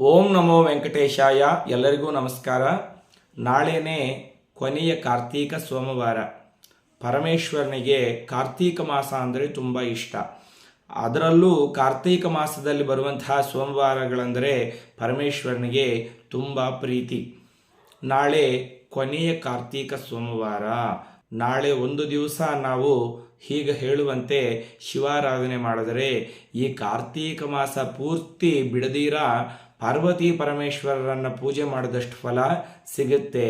ಓಂ ನಮೋ ವೆಂಕಟೇಶಾಯ. ಎಲ್ಲರಿಗೂ ನಮಸ್ಕಾರ. ನಾಳೆನೇ ಕೊನೆಯ ಕಾರ್ತೀಕ ಸೋಮವಾರ. ಪರಮೇಶ್ವರನಿಗೆ ಕಾರ್ತೀಕ ಮಾಸ ಅಂದರೆ ತುಂಬ ಇಷ್ಟ. ಅದರಲ್ಲೂ ಕಾರ್ತೀಕ ಮಾಸದಲ್ಲಿ ಬರುವಂತಹ ಸೋಮವಾರಗಳೆಂದರೆ ಪರಮೇಶ್ವರನಿಗೆ ತುಂಬ ಪ್ರೀತಿ. ನಾಳೆ ಕೊನೆಯ ಕಾರ್ತೀಕ ಸೋಮವಾರ. ನಾಳೆ ಒಂದು ದಿವಸ ನಾವು ಹೀಗೆ ಹೇಳುವಂತೆ ಶಿವಾರಾಧನೆ ಮಾಡಿದರೆ ಈ ಕಾರ್ತೀಕ ಮಾಸ ಪೂರ್ತಿ ಬಿಡದೀರ ಪಾರ್ವತಿ ಪರಮೇಶ್ವರರನ್ನು ಪೂಜೆ ಮಾಡಿದಷ್ಟು ಫಲ ಸಿಗುತ್ತೆ.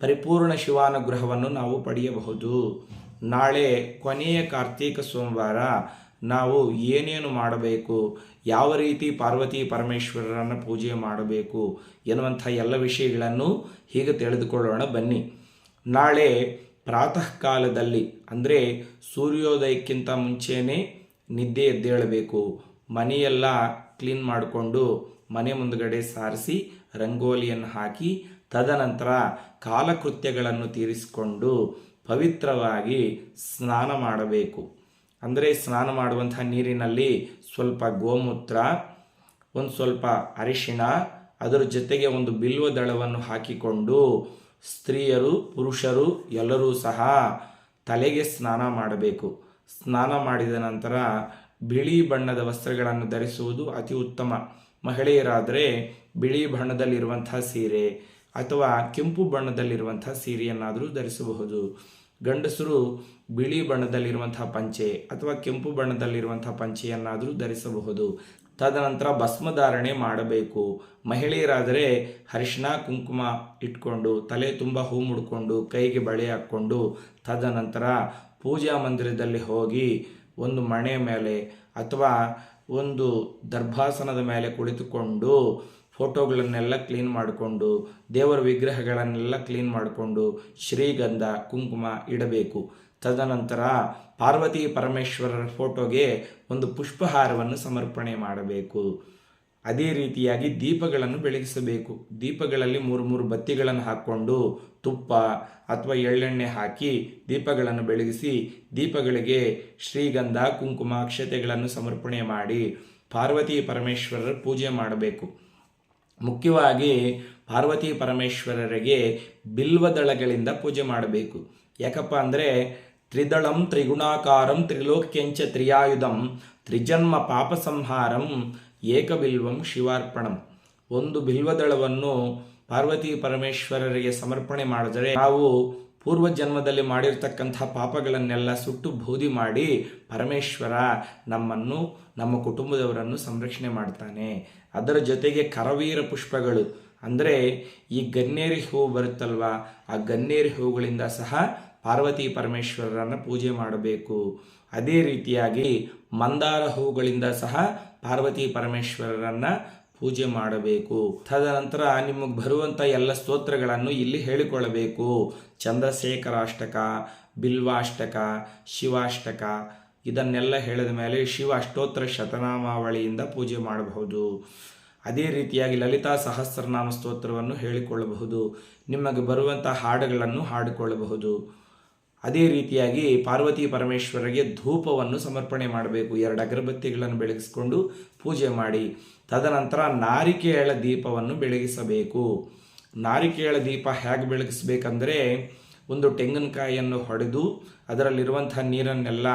ಪರಿಪೂರ್ಣ ಶಿವಾನುಗ್ರಹವನ್ನು ನಾವು ಪಡೆಯಬಹುದು. ನಾಳೆ ಕೊನೆಯ ಕಾರ್ತೀಕ ಸೋಮವಾರ ನಾವು ಏನೇನು ಮಾಡಬೇಕು, ಯಾವ ರೀತಿ ಪಾರ್ವತಿ ಪರಮೇಶ್ವರರನ್ನು ಪೂಜೆ ಮಾಡಬೇಕು ಎನ್ನುವಂಥ ಎಲ್ಲ ವಿಷಯಗಳನ್ನು ಹೀಗೆ ತಿಳಿದುಕೊಳ್ಳೋಣ. ಬನ್ನಿ. ನಾಳೆ ಪ್ರಾತಃ ಕಾಲದಲ್ಲಿ ಅಂದರೆ ಸೂರ್ಯೋದಯಕ್ಕಿಂತ ಮುಂಚೆಯೇ ನಿದ್ದೆ ಎದ್ದೇಳಬೇಕು. ಮನೆಯೆಲ್ಲ ಕ್ಲೀನ್ ಮಾಡಿಕೊಂಡು ಮನೆ ಮುಂದುಗಡೆ ಸಾರಿಸಿ ರಂಗೋಲಿಯನ್ನು ಹಾಕಿ ತದನಂತರ ಕಾಲಕೃತ್ಯಗಳನ್ನು ತೀರಿಸಿಕೊಂಡು ಪವಿತ್ರವಾಗಿ ಸ್ನಾನ ಮಾಡಬೇಕು. ಅಂದರೆ ಸ್ನಾನ ಮಾಡುವಂತಹ ನೀರಿನಲ್ಲಿ ಸ್ವಲ್ಪ ಗೋಮೂತ್ರ, ಒಂದು ಸ್ವಲ್ಪ ಅರಿಶಿಣ, ಅದರ ಜೊತೆಗೆ ಒಂದು ಬಿಲ್ವ ದಳವನ್ನು ಹಾಕಿಕೊಂಡು ಸ್ತ್ರೀಯರು, ಪುರುಷರು ಎಲ್ಲರೂ ಸಹ ತಲೆಗೆ ಸ್ನಾನ ಮಾಡಬೇಕು. ಸ್ನಾನ ಮಾಡಿದ ನಂತರ ಬಿಳಿ ಬಣ್ಣದ ವಸ್ತ್ರಗಳನ್ನು ಧರಿಸುವುದು ಅತಿ ಉತ್ತಮ. ಮಹಿಳೆಯರಾದರೆ ಬಿಳಿ ಬಣ್ಣದಲ್ಲಿರುವಂಥ ಸೀರೆ ಅಥವಾ ಕೆಂಪು ಬಣ್ಣದಲ್ಲಿರುವಂಥ ಸೀರೆಯನ್ನಾದರೂ ಧರಿಸಬಹುದು. ಗಂಡಸರು ಬಿಳಿ ಬಣ್ಣದಲ್ಲಿರುವಂಥ ಪಂಚೆ ಅಥವಾ ಕೆಂಪು ಬಣ್ಣದಲ್ಲಿರುವಂಥ ಪಂಚೆಯನ್ನಾದರೂ ಧರಿಸಬಹುದು. ತದನಂತರ ಭಸ್ಮಧಾರಣೆ ಮಾಡಬೇಕು. ಮಹಿಳೆಯರಾದರೆ ಅರಿಶಿನ ಕುಂಕುಮ ಇಟ್ಕೊಂಡು, ತಲೆ ತುಂಬ ಹೂ ಮುಡ್ಕೊಂಡು, ಕೈಗೆ ಬಳೆ ಹಾಕ್ಕೊಂಡು, ತದನಂತರ ಪೂಜಾ ಮಂದಿರದಲ್ಲಿ ಹೋಗಿ ಒಂದು ಮಣೆ ಮೇಲೆ ಅಥವಾ ಒಂದು ದರ್ಭಾಸನದ ಮೇಲೆ ಕುಳಿತುಕೊಂಡು ಫೋಟೋಗಳನ್ನೆಲ್ಲ ಕ್ಲೀನ್ ಮಾಡಿಕೊಂಡು, ದೇವರ ವಿಗ್ರಹಗಳನ್ನೆಲ್ಲ ಕ್ಲೀನ್ ಮಾಡಿಕೊಂಡು ಶ್ರೀಗಂಧ, ಕುಂಕುಮ ಇಡಬೇಕು. ತದನಂತರ ಪಾರ್ವತಿ ಪರಮೇಶ್ವರರ ಫೋಟೋಗೆ ಒಂದು ಪುಷ್ಪಹಾರವನ್ನು ಸಮರ್ಪಣೆ ಮಾಡಬೇಕು. ಅದೇ ರೀತಿಯಾಗಿ ದೀಪಗಳನ್ನು ಬೆಳಗಿಸಬೇಕು. ದೀಪಗಳಲ್ಲಿ ಮೂರು ಮೂರು ಬತ್ತಿಗಳನ್ನು ಹಾಕ್ಕೊಂಡು ತುಪ್ಪ ಅಥವಾ ಎಳ್ಳೆಣ್ಣೆ ಹಾಕಿ ದೀಪಗಳನ್ನು ಬೆಳಗಿಸಿ ದೀಪಗಳಿಗೆ ಶ್ರೀಗಂಧ, ಕುಂಕುಮ, ಅಕ್ಷತೆಗಳನ್ನು ಸಮರ್ಪಣೆ ಮಾಡಿ ಪಾರ್ವತಿ ಪರಮೇಶ್ವರರ ಪೂಜೆ ಮಾಡಬೇಕು. ಮುಖ್ಯವಾಗಿ ಪಾರ್ವತಿ ಪರಮೇಶ್ವರರಿಗೆ ಬಿಲ್ವದಳಗಳಿಂದ ಪೂಜೆ ಮಾಡಬೇಕು. ಯಾಕಪ್ಪ ಅಂದರೆ ತ್ರಿದಳಂ ತ್ರಿಗುಣಾಕಾರಂ ತ್ರಿಲೋಕ್ಯಂಚ ತ್ರಿಯಾಯುಧಂ ತ್ರಿಜನ್ಮ ಪಾಪ ಸಂಹಾರಂ ಏಕಬಿಲ್ವಂ ಶಿವಾರ್ಪಣಂ. ಒಂದು ಬಿಲ್ವದಳವನ್ನು ಪಾರ್ವತಿ ಪರಮೇಶ್ವರರಿಗೆ ಸಮರ್ಪಣೆ ಮಾಡಿದರೆ ನಾವು ಪೂರ್ವ ಜನ್ಮದಲ್ಲಿ ಮಾಡಿರ್ತಕ್ಕಂಥ ಪಾಪಗಳನ್ನೆಲ್ಲ ಸುಟ್ಟು ಬೂದಿ ಮಾಡಿ ಪರಮೇಶ್ವರ ನಮ್ಮನ್ನು, ನಮ್ಮ ಕುಟುಂಬದವರನ್ನು ಸಂರಕ್ಷಣೆ ಮಾಡ್ತಾನೆ. ಅದರ ಜೊತೆಗೆ ಕರವೀರ ಪುಷ್ಪಗಳು. ಅಂದರೆ ಈ ಗನ್ನೇರಿ ಹೂವು ಬರುತ್ತಲ್ವ, ಆ ಗನ್ನೇರಿ ಹೂವುಗಳಿಂದ ಸಹ ಪಾರ್ವತಿ ಪರಮೇಶ್ವರರನ್ನು ಪೂಜೆ ಮಾಡಬೇಕು. ಅದೇ ರೀತಿಯಾಗಿ ಮಂದಾರ ಹೂಗಳಿಂದ ಸಹ ಪಾರ್ವತಿ ಪರಮೇಶ್ವರರನ್ನ ಪೂಜೆ ಮಾಡಬೇಕು. ತದನಂತರ ನಿಮಗೆ ಬರುವಂಥ ಎಲ್ಲ ಸ್ತೋತ್ರಗಳನ್ನು ಇಲ್ಲಿ ಹೇಳಿಕೊಳ್ಳಬೇಕು. ಚಂದ್ರಶೇಖರಾಷ್ಟಕ ಬಿಲ್ವಾಷ್ಟಕ, ಶಿವಾಷ್ಟಕ, ಇದನ್ನೆಲ್ಲ ಹೇಳಿದ ಮೇಲೆ ಶಿವ ಅಷ್ಟೋತ್ತರ ಶತನಾಮಾವಳಿಯಿಂದ ಪೂಜೆ ಮಾಡಬಹುದು. ಅದೇ ರೀತಿಯಾಗಿ ಲಲಿತಾ ಸಹಸ್ರನಾಮ ಸ್ತೋತ್ರವನ್ನು ಹೇಳಿಕೊಳ್ಳಬಹುದು. ನಿಮಗೆ ಬರುವಂಥ ಹಾಡುಗಳನ್ನು ಹಾಡಿಕೊಳ್ಳಬಹುದು. ಅದೇ ರೀತಿಯಾಗಿ ಪಾರ್ವತಿ ಪರಮೇಶ್ವರರಿಗೆ ಧೂಪವನ್ನು ಸಮರ್ಪಣೆ ಮಾಡಬೇಕು. ಎರಡು ಅಗರಬತ್ತಿಗಳನ್ನು ಬೆಳಗಿಸಿಕೊಂಡು ಪೂಜೆ ಮಾಡಿ. ತದನಂತರ ನಾರಿಕೇಳ ದೀಪವನ್ನು ಬೆಳಗಿಸಬೇಕು. ನಾರಿಕೇಳ ದೀಪ ಹೇಗೆ ಬೆಳಗಿಸ್ಬೇಕಂದ್ರೆ ಒಂದು ತೆಂಗಿನಕಾಯಿಯನ್ನು ಹೊಡೆದು ಅದರಲ್ಲಿರುವಂಥ ನೀರನ್ನೆಲ್ಲ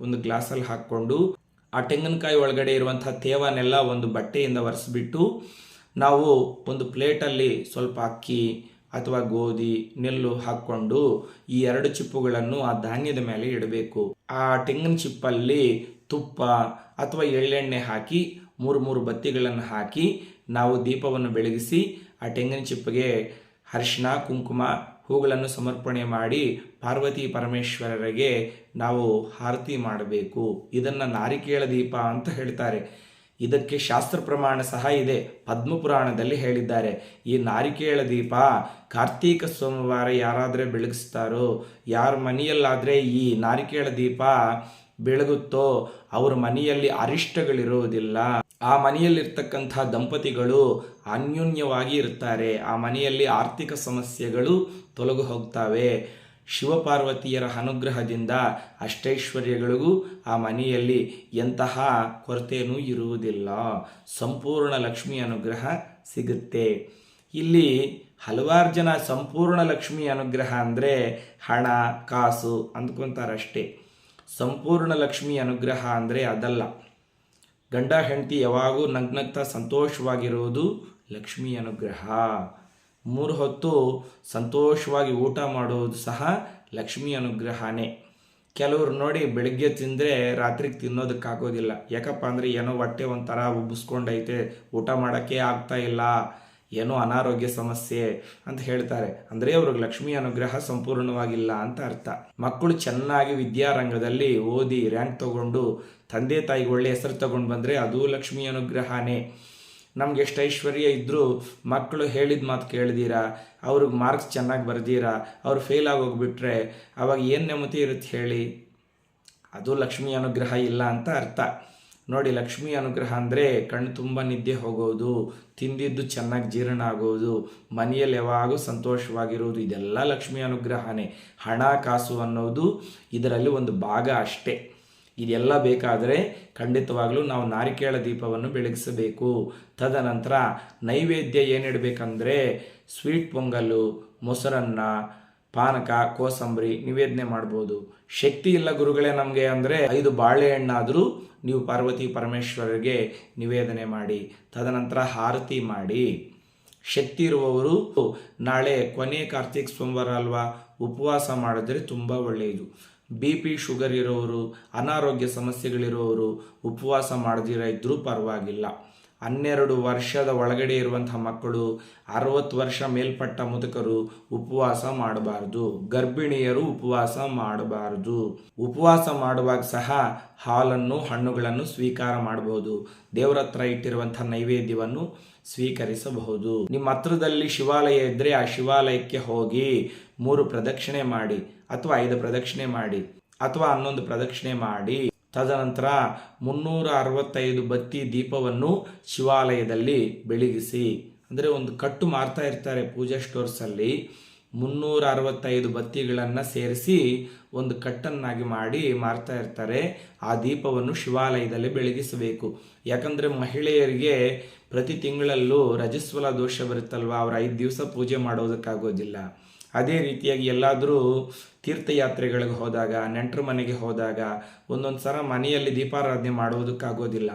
ಒಂದು ಗ್ಲಾಸಲ್ಲಿ ಹಾಕ್ಕೊಂಡು ಆ ತೆಂಗಿನಕಾಯಿ ಒಳಗಡೆ ಇರುವಂಥ ತೇವನ್ನೆಲ್ಲ ಒಂದು ಬಟ್ಟೆಯಿಂದ ಒರೆಸ್ಬಿಟ್ಟು ನಾವು ಒಂದು ಪ್ಲೇಟಲ್ಲಿ ಸ್ವಲ್ಪ ಅಕ್ಕಿ ಅಥವಾ ಗೋಧಿ, ನೆಲ್ಲು ಹಾಕ್ಕೊಂಡು ಈ ಎರಡು ಚಿಪ್ಪುಗಳನ್ನು ಆ ಧಾನ್ಯದ ಮೇಲೆ ಇಡಬೇಕು. ಆ ತೆಂಗಿನ ಚಿಪ್ಪಲ್ಲಿ ತುಪ್ಪ ಅಥವಾ ಎಳ್ಳೆಣ್ಣೆ ಹಾಕಿ, ಮೂರು ಮೂರು ಬತ್ತಿಗಳನ್ನು ಹಾಕಿ ನಾವು ದೀಪವನ್ನು ಬೆಳಗಿಸಿ ಆ ತೆಂಗಿನ ಚಿಪ್ಪಗೆ ಅರಿಶಿನ ಕುಂಕುಮ, ಹೂಗಳನ್ನು ಸಮರ್ಪಣೆ ಮಾಡಿ ಪಾರ್ವತಿ ಪರಮೇಶ್ವರರಿಗೆ ನಾವು ಆರತಿ ಮಾಡಬೇಕು. ಇದನ್ನು ನಾರಿಕೇಳ ದೀಪ ಅಂತ ಹೇಳ್ತಾರೆ. ಇದಕ್ಕೆ ಶಾಸ್ತ್ರ ಪ್ರಮಾಣ ಸಹ ಇದೆ. ಪದ್ಮಪುರಾಣದಲ್ಲಿ ಹೇಳಿದ್ದಾರೆ. ಈ ನಾರಿಕೇಳ ದೀಪ ಕಾರ್ತೀಕ ಸೋಮವಾರ ಯಾರಾದರೆ ಬೆಳಗಿಸ್ತಾರೋ, ಯಾರ ಮನೆಯಲ್ಲಾದರೆ ಈ ನಾರಿಕೇಳ ದೀಪ ಬೆಳಗುತ್ತೋ, ಅವರ ಮನೆಯಲ್ಲಿ ಅರಿಷ್ಟಗಳಿರುವುದಿಲ್ಲ. ಆ ಮನೆಯಲ್ಲಿರ್ತಕ್ಕಂಥ ದಂಪತಿಗಳು ಅನ್ಯೋನ್ಯವಾಗಿ ಇರ್ತಾರೆ. ಆ ಮನೆಯಲ್ಲಿ ಆರ್ಥಿಕ ಸಮಸ್ಯೆಗಳು ತೊಲಗು ಹೋಗ್ತವೆ. ಶಿವಪಾರ್ವತಿಯರ ಅನುಗ್ರಹದಿಂದ ಅಷ್ಟೈಶ್ವರ್ಯಗಳಿಗೂ ಆ ಮನೆಯಲ್ಲಿ ಎಂತಹ ಕೊರತೆಯೂ ಇರುವುದಿಲ್ಲ. ಸಂಪೂರ್ಣ ಲಕ್ಷ್ಮಿ ಅನುಗ್ರಹ ಸಿಗುತ್ತೆ. ಇಲ್ಲಿ ಹಲವಾರು ಜನ ಸಂಪೂರ್ಣ ಲಕ್ಷ್ಮಿ ಅನುಗ್ರಹ ಅಂದರೆ ಹಣ, ಕಾಸು ಅಂದ್ಕೊತಾರಷ್ಟೇ. ಸಂಪೂರ್ಣ ಲಕ್ಷ್ಮಿ ಅನುಗ್ರಹ ಅಂದರೆ ಅದಲ್ಲ. ಗಂಡ ಹೆಂಡತಿ ಯಾವಾಗೂ ನಗ್ನಗ್ತಾ ಸಂತೋಷವಾಗಿರುವುದು ಲಕ್ಷ್ಮಿ ಅನುಗ್ರಹ. ಮೂರು ಹೊತ್ತು ಸಂತೋಷವಾಗಿ ಊಟ ಮಾಡೋದು ಸಹ ಲಕ್ಷ್ಮಿ ಅನುಗ್ರಹನೇ. ಕೆಲವರು ನೋಡಿ ಬೆಳಗ್ಗೆ ತಿಂದರೆ ರಾತ್ರಿಗೆ ತಿನ್ನೋದಕ್ಕಾಗೋದಿಲ್ಲ. ಯಾಕಪ್ಪ ಅಂದರೆ ಏನೋ ಹೊಟ್ಟೆ ಒಂಥರ ಉಬ್ಬಿಸ್ಕೊಂಡೈತೆ, ಊಟ ಮಾಡೋಕ್ಕೆ ಆಗ್ತಾ ಇಲ್ಲ, ಏನೋ ಅನಾರೋಗ್ಯ ಸಮಸ್ಯೆ ಅಂತ ಹೇಳ್ತಾರೆ. ಅಂದರೆ ಅವ್ರಿಗೆ ಲಕ್ಷ್ಮಿ ಅನುಗ್ರಹ ಸಂಪೂರ್ಣವಾಗಿಲ್ಲ ಅಂತ ಅರ್ಥ. ಮಕ್ಕಳು ಚೆನ್ನಾಗಿ ವಿದ್ಯಾರಂಗದಲ್ಲಿ ಓದಿ ರ್ಯಾಂಕ್ ತಗೊಂಡು ತಂದೆ ತಾಯಿಗೆ ಒಳ್ಳೆ ಹೆಸರು ತಗೊಂಡು ಬಂದರೆ ಅದು ಲಕ್ಷ್ಮಿ ಅನುಗ್ರಹನೇ. ನಮ್ಗೆ ಎಷ್ಟು ಐಶ್ವರ್ಯ ಇದ್ದರೂ ಮಕ್ಕಳು ಹೇಳಿದ ಮಾತು ಕೇಳಿದೀರಾ? ಅವ್ರಿಗೆ ಮಾರ್ಕ್ಸ್ ಚೆನ್ನಾಗಿ ಬರ್ದೀರಾ? ಅವ್ರು ಫೇಲ್ ಆಗೋಗ್ಬಿಟ್ರೆ ಅವಾಗ ಏನು ನೆಮ್ಮದಿ ಇರುತ್ತೆ ಹೇಳಿ? ಅದು ಲಕ್ಷ್ಮಿ ಅನುಗ್ರಹ ಇಲ್ಲ ಅಂತ ಅರ್ಥ. ನೋಡಿ, ಲಕ್ಷ್ಮಿ ಅನುಗ್ರಹ ಅಂದರೆ ಕಣ್ಣು ತುಂಬ ನಿದ್ದೆ ಹೋಗೋದು, ತಿಂದಿದ್ದು ಚೆನ್ನಾಗಿ ಜೀರ್ಣ ಆಗೋದು, ಮನೆಯಲ್ಲಿ ಯಾವಾಗೂ ಸಂತೋಷವಾಗಿರೋದು, ಇದೆಲ್ಲ ಲಕ್ಷ್ಮಿ ಅನುಗ್ರಹನೇ. ಹಣ, ಕಾಸು ಅನ್ನೋದು ಇದರಲ್ಲಿ ಒಂದು ಭಾಗ ಅಷ್ಟೇ. ಇದೆಲ್ಲ ಬೇಕಾದರೆ ಖಂಡಿತವಾಗಲೂ ನಾವು ನಾರಿಕೇಳ ದೀಪವನ್ನು ಬೆಳಗಿಸಬೇಕು. ತದನಂತರ ನೈವೇದ್ಯ ಏನಿಡಬೇಕಂದ್ರೆ ಸ್ವೀಟ್ ಪೊಂಗಲ್ಲು ಮೊಸರನ್ನ, ಪಾನಕ, ಕೋಸಂಬರಿ ನಿವೇದನೆ ಮಾಡ್ಬೋದು. ಶಕ್ತಿ ಇಲ್ಲ ಗುರುಗಳೇ ನಮಗೆ ಅಂದರೆ ಐದು ಬಾಳೆಹಣ್ಣಾದರೂ ನೀವು ಪಾರ್ವತಿ ಪರಮೇಶ್ವರರಿಗೆ ನಿವೇದನೆ ಮಾಡಿ, ತದನಂತರ ಆರತಿ ಮಾಡಿ. ಶಕ್ತಿ ಇರುವವರು ನಾಳೆ ಕೊನೆ ಕಾರ್ತಿಕ್ ಸೋಮವಾರ ಅಲ್ವಾ, ಉಪವಾಸ ಮಾಡಿದ್ರೆ ತುಂಬ ಒಳ್ಳೆಯದು. ಬಿ ಪಿ ಶುಗರ್ ಇರೋರು, ಅನಾರೋಗ್ಯ ಸಮಸ್ಯೆಗಳಿರೋರು ಉಪವಾಸ ಮಾಡದಿರ ಇದ್ರೂ ಪರವಾಗಿಲ್ಲ. ಹನ್ನೆರಡು ವರ್ಷದ ಒಳಗಡೆ ಇರುವಂತಹ ಮಕ್ಕಳು ಅರವತ್ತು ವರ್ಷ ಮೇಲ್ಪಟ್ಟ ಮುದುಕರು ಉಪವಾಸ ಮಾಡಬಾರ್ದು. ಗರ್ಭಿಣಿಯರು ಉಪವಾಸ ಮಾಡಬಾರದು. ಉಪವಾಸ ಮಾಡುವಾಗ ಸಹ ಹಾಲನ್ನು, ಹಣ್ಣುಗಳನ್ನು ಸ್ವೀಕಾರ ಮಾಡಬಹುದು ದೇವರ ಹತ್ರ ಇಟ್ಟಿರುವಂತಹ ನೈವೇದ್ಯವನ್ನು ಸ್ವೀಕರಿಸಬಹುದು. ನಿಮ್ಮ ಹತ್ರದಲ್ಲಿ ಶಿವಾಲಯ ಇದ್ದರೆ ಆ ಶಿವಾಲಯಕ್ಕೆ ಹೋಗಿ ಮೂರು ಪ್ರದಕ್ಷಿಣೆ ಮಾಡಿ ಅಥವಾ ಐದು ಪ್ರದಕ್ಷಿಣೆ ಮಾಡಿ ಅಥವಾ ಹನ್ನೊಂದು ಪ್ರದಕ್ಷಿಣೆ ಮಾಡಿ. ತದನಂತರ ಮುನ್ನೂರ ಅರವತ್ತೈದು ಬತ್ತಿ ದೀಪವನ್ನು ಶಿವಾಲಯದಲ್ಲಿ ಬೆಳಗಿಸಿ. ಅಂದರೆ ಒಂದು ಕಟ್ಟು ಮಾರ್ತಾ ಇರ್ತಾರೆ ಪೂಜಾ ಸ್ಟೋರ್ಸಲ್ಲಿ ಮುನ್ನೂರ ಅರವತ್ತೈದು ಬತ್ತಿಗಳನ್ನು ಸೇರಿಸಿ ಒಂದು ಕಟ್ಟನ್ನಾಗಿ ಮಾಡಿ ಮಾರ್ತಾ ಇರ್ತಾರೆ. ಆ ದೀಪವನ್ನು ಶಿವಾಲಯದಲ್ಲಿ ಬೆಳಗಿಸಬೇಕು. ಯಾಕಂದರೆ ಮಹಿಳೆಯರಿಗೆ ಪ್ರತಿ ತಿಂಗಳಲ್ಲೂ ರಜಸ್ವಲ ದೋಷ ಬರುತ್ತಲ್ವ? ಅವ್ರು ಐದು ದಿವಸ ಪೂಜೆ ಮಾಡೋದಕ್ಕಾಗೋದಿಲ್ಲ. ಅದೇ ರೀತಿಯಾಗಿ ಎಲ್ಲಾದರೂ ತೀರ್ಥಯಾತ್ರೆಗಳಿಗೆ ಹೋದಾಗ, ನೆಂಟರ ಮನೆಗೆ ಹೋದಾಗ ಒಂದೊಂದು ಸಲ ಮನೆಯಲ್ಲಿ ದೀಪಾರಾಧನೆ ಮಾಡುವುದಕ್ಕಾಗೋದಿಲ್ಲ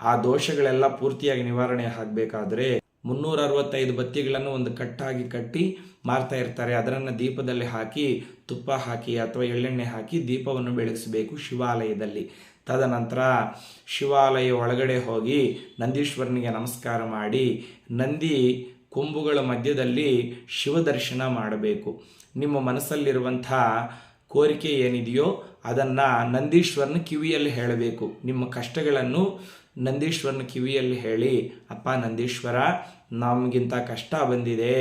ಆ ದೋಷಗಳೆಲ್ಲ ಪೂರ್ತಿಯಾಗಿ ನಿವಾರಣೆ ಆಗಬೇಕಾದ್ರೆ ಮುನ್ನೂರ ಅರವತ್ತೈದು ಬತ್ತಿಗಳನ್ನು ಒಂದು ಕಟ್ಟಾಗಿ ಕಟ್ಟಿ ಮಾರ್ತಾ ಇರ್ತಾರೆ. ಅದರನ್ನು ದೀಪದಲ್ಲಿ ಹಾಕಿ, ತುಪ್ಪ ಹಾಕಿ ಅಥವಾ ಎಳ್ಳೆಣ್ಣೆ ಹಾಕಿ ದೀಪವನ್ನು ಬೆಳಗಿಸಬೇಕು ಶಿವಾಲಯದಲ್ಲಿ. ತದನಂತರ ಶಿವಾಲಯ ಒಳಗಡೆ ಹೋಗಿ ನಂದೀಶ್ವರನಿಗೆ ನಮಸ್ಕಾರ ಮಾಡಿ, ನಂದಿ ಕೊಂಬುಗಳ ಮಧ್ಯದಲ್ಲಿ ಶಿವದರ್ಶನ ಮಾಡಬೇಕು. ನಿಮ್ಮ ಮನಸ್ಸಲ್ಲಿರುವಂಥ ಕೋರಿಕೆ ಏನಿದೆಯೋ ಅದನ್ನು ನಂದೀಶ್ವರನ ಕಿವಿಯಲ್ಲಿ ಹೇಳಬೇಕು. ನಿಮ್ಮ ಕಷ್ಟಗಳನ್ನು ನಂದೀಶ್ವರನ ಕಿವಿಯಲ್ಲಿ ಹೇಳಿ ಅಪ್ಪ ನಂದೀಶ್ವರ ನಮಗಿಂತ ಕಷ್ಟ ಬಂದಿದೆ.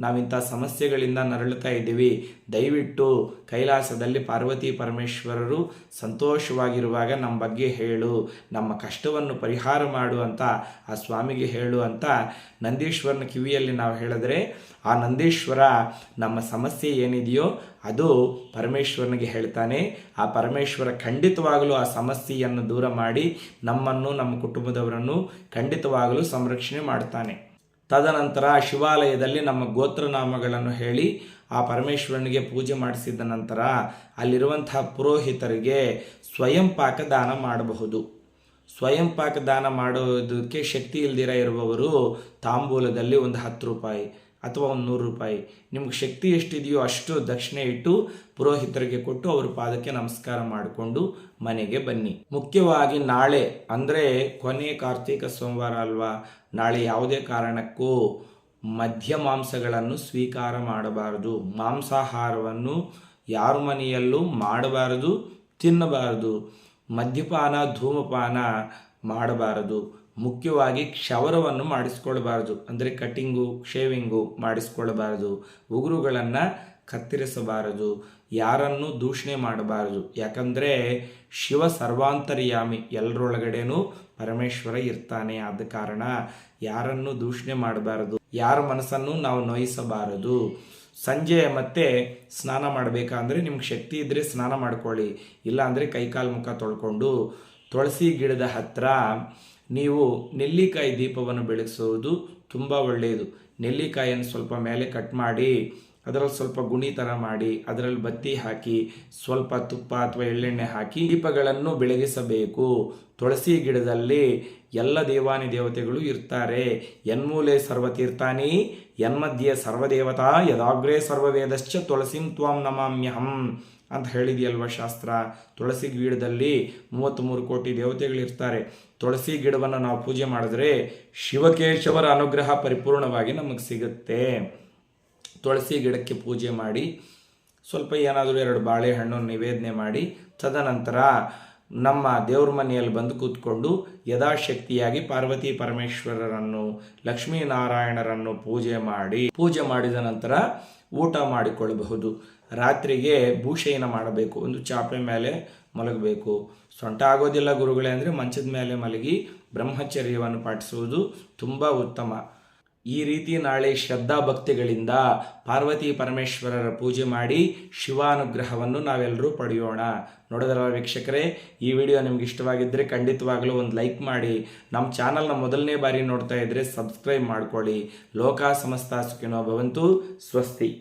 ನಾವಿಂಥ ಸಮಸ್ಯೆಗಳಿಂದ ನರಳುತ್ತಾ ಇದ್ದೀವಿ. ದಯವಿಟ್ಟು ಕೈಲಾಸದಲ್ಲಿ ಪಾರ್ವತಿ ಪರಮೇಶ್ವರರು ಸಂತೋಷವಾಗಿರುವಾಗ ನಮ್ಮ ಬಗ್ಗೆ ಹೇಳು. ನಮ್ಮ ಕಷ್ಟವನ್ನು ಪರಿಹಾರ ಮಾಡು ಅಂತ ಆ ಸ್ವಾಮಿಗೆ ಹೇಳು ಅಂತ ನಂದೀಶ್ವರನ ಕಿವಿಯಲ್ಲಿ ನಾವು ಹೇಳಿದ್ರೆ, ಆ ನಂದೀಶ್ವರ ನಮ್ಮ ಸಮಸ್ಯೆ ಏನಿದೆಯೋ ಅದು ಪರಮೇಶ್ವರನಿಗೆ ಹೇಳ್ತಾನೆ. ಆ ಪರಮೇಶ್ವರ ಖಂಡಿತವಾಗಲೂ ಆ ಸಮಸ್ಯೆಯನ್ನು ದೂರ ಮಾಡಿ ನಮ್ಮನ್ನು, ನಮ್ಮ ಕುಟುಂಬದವರನ್ನು ಖಂಡಿತವಾಗಲೂ ಸಂರಕ್ಷಣೆ ಮಾಡ್ತಾನೆ. ತದನಂತರ ಶಿವಾಲಯದಲ್ಲಿ ನಮ್ಮ ಗೋತ್ರನಾಮಗಳನ್ನು ಹೇಳಿ ಆ ಪರಮೇಶ್ವರನಿಗೆ ಪೂಜೆ ಮಾಡಿಸಿದ ನಂತರ ಅಲ್ಲಿರುವಂತಹ ಪುರೋಹಿತರಿಗೆ ಸ್ವಯಂ ಪಾಕ ದಾನ ಮಾಡಬಹುದು. ಸ್ವಯಂ ಪಾಕ ದಾನ ಮಾಡುವುದಕ್ಕೆ ಶಕ್ತಿ ಇಲ್ದಿರ ಇರುವವರು ತಾಂಬೂಲದಲ್ಲಿ ಒಂದು ಹತ್ತು ರೂಪಾಯಿ. ಅಥವಾ ಒಂದು ನೂರು ರೂಪಾಯಿ. ನಿಮ್ಗೆ ಶಕ್ತಿ ಎಷ್ಟಿದೆಯೋ ಅಷ್ಟು ದಕ್ಷಿಣೆ ಇಟ್ಟು ಪುರೋಹಿತರಿಗೆ ಕೊಟ್ಟು ಅವ್ರ ಪಾದಕ್ಕೆ ನಮಸ್ಕಾರ ಮಾಡಿಕೊಂಡು ಮನೆಗೆ ಬನ್ನಿ. ಮುಖ್ಯವಾಗಿ ನಾಳೆ, ಅಂದರೆ ಕೊನೆ ಕಾರ್ತಿಕ ಸೋಮವಾರ ಅಲ್ವಾ? ನಾಳೆ ಯಾವುದೇ ಕಾರಣಕ್ಕೂ ಮಧ್ಯ ಮಾಂಸಗಳನ್ನು ಸ್ವೀಕಾರ ಮಾಡಬಾರದು. ಮಾಂಸಾಹಾರವನ್ನು ಯಾರ ಮನೆಯಲ್ಲೂ ಮಾಡಬಾರದು, ತಿನ್ನಬಾರದು. ಮದ್ಯಪಾನ, ಧೂಮಪಾನ ಮಾಡಬಾರದು. ಮುಖ್ಯವಾಗಿ ಕ್ಷವರವನ್ನು ಮಾಡಿಸ್ಕೊಳ್ಬಾರ್ದು ಅಂದರೆ ಕಟಿಂಗು ಶೇವಿಂಗು ಮಾಡಿಸ್ಕೊಳ್ಬಾರ್ದು ಉಗುರುಗಳನ್ನು ಕತ್ತರಿಸಬಾರದು. ಯಾರನ್ನು ದೂಷಣೆ ಮಾಡಬಾರದು. ಯಾಕಂದರೆ ಶಿವ ಸರ್ವಾಂತರ್ಯಾಮಿ ಎಲ್ಲರೊಳಗಡೆನೂ ಪರಮೇಶ್ವರ ಇರ್ತಾನೆ ಆದ ಕಾರಣ ಯಾರನ್ನು ದೂಷಣೆ ಮಾಡಬಾರದು. ಯಾರ ಮನಸ್ಸನ್ನು ನಾವು ನೋಯಿಸಬಾರದು. ಸಂಜೆ ಮತ್ತೆ ಸ್ನಾನ ಮಾಡಬೇಕಂದ್ರೆ ನಿಮ್ಗೆ ಶಕ್ತಿ ಇದ್ದರೆ ಸ್ನಾನ ಮಾಡ್ಕೊಳ್ಳಿ. ಇಲ್ಲಾಂದರೆ ಕೈಕಾಲು ಮುಖ ತೊಳ್ಕೊಂಡು ತುಳಸಿ ಗಿಡದ ಹತ್ರ ನೀವು ನೆಲ್ಲಿಕಾಯಿ ದೀಪವನ್ನು ಬೆಳೆಸುವುದು ತುಂಬ ಒಳ್ಳೆಯದು. ನೆಲ್ಲಿಕಾಯಿಯನ್ನು ಸ್ವಲ್ಪ ಮೇಲೆ ಕಟ್ ಮಾಡಿ, ಅದರಲ್ಲಿ ಸ್ವಲ್ಪ ಗುಣಿ ಥರ ಮಾಡಿ, ಅದರಲ್ಲಿ ಬತ್ತಿ ಹಾಕಿ, ಸ್ವಲ್ಪ ತುಪ್ಪ ಅಥವಾ ಎಳ್ಳೆಣ್ಣೆ ಹಾಕಿ ದೀಪಗಳನ್ನು ಬೆಳಗಿಸಬೇಕು. ತುಳಸಿ ಗಿಡದಲ್ಲಿ ಎಲ್ಲ ದೇವಾನಿ ದೇವತೆಗಳು ಇರ್ತಾರೆ. ಯನ್ಮೂಲೆ ಸರ್ವತೀರ್ಥಾನಿ, ಯನ್ಮಧ್ಯೆ ಸರ್ವದೇವತಾ, ಯದಾಗ್ರೇ ಸರ್ವವೇದಶ್ಚ ತುಳಸಿಂ ತ್ವಾಂ ನಮಾಮ್ಯಹಂ. ಅಂತ ಹೇಳಿದೆಯಲ್ವ ಶಾಸ್ತ್ರ? ತುಳಸಿ ಗಿಡದಲ್ಲಿ ಮೂವತ್ತ್ಮೂರು ಕೋಟಿ ದೇವತೆಗಳಿರ್ತಾರೆ. ತುಳಸಿ ಗಿಡವನ್ನು ನಾವು ಪೂಜೆ ಮಾಡಿದ್ರೆ ಶಿವಕೇಶವರ ಅನುಗ್ರಹ ಪರಿಪೂರ್ಣವಾಗಿ ನಮಗೆ ಸಿಗುತ್ತೆ. ತುಳಸಿ ಗಿಡಕ್ಕೆ ಪೂಜೆ ಮಾಡಿ, ಸ್ವಲ್ಪ ಏನಾದರೂ ಎರಡು ಬಾಳೆಹಣ್ಣು ನಿವೇದನೆ ಮಾಡಿ, ತದನಂತರ ನಮ್ಮ ದೇವ್ರ ಮನೆಯಲ್ಲಿ ಬಂದು ಕೂತ್ಕೊಂಡು ಯಥಾಶಕ್ತಿಯಾಗಿ ಪಾರ್ವತಿ ಪರಮೇಶ್ವರರನ್ನು, ಲಕ್ಷ್ಮೀನಾರಾಯಣರನ್ನು ಪೂಜೆ ಮಾಡಿ. ಪೂಜೆ ಮಾಡಿದ ನಂತರ ಊಟ ಮಾಡಿಕೊಳ್ಳಬಹುದು. ರಾತ್ರಿಗೆ ಭೂಶಯನ ಮಾಡಬೇಕು, ಒಂದು ಚಾಪೆ ಮೇಲೆ ಮಲಗಬೇಕು. ಸೊಂಟ ಆಗೋದಿಲ್ಲ ಗುರುಗಳೇ ಅಂದರೆ ಮಂಚದ ಮೇಲೆ ಮಲಗಿ ಬ್ರಹ್ಮಚರ್ಯವನ್ನು ಪಾಠಿಸುವುದು ತುಂಬ ಉತ್ತಮ. ಈ ರೀತಿ ನಾಳೆ ಶ್ರದ್ಧಾ ಭಕ್ತಿಗಳಿಂದ ಪಾರ್ವತಿ ಪರಮೇಶ್ವರರ ಪೂಜೆ ಮಾಡಿ ಶಿವಾನುಗ್ರಹವನ್ನು ನಾವೆಲ್ಲರೂ ಪಡೆಯೋಣ. ನೋಡೋದರ ವೀಕ್ಷಕರೇ, ಈ ವಿಡಿಯೋ ನಿಮ್ಗೆ ಇಷ್ಟವಾಗಿದ್ದರೆ ಖಂಡಿತವಾಗಲೂ ಒಂದು ಲೈಕ್ ಮಾಡಿ. ನಮ್ಮ ಚಾನಲ್ನ ಮೊದಲನೇ ಬಾರಿ ನೋಡ್ತಾ ಇದ್ದರೆ ಸಬ್ಸ್ಕ್ರೈಬ್ ಮಾಡ್ಕೊಳ್ಳಿ. ಲೋಕ ಸಮಸ್ತ ಸುಖಿನೋ ಭವಂತು, ಸ್ವಸ್ತಿ.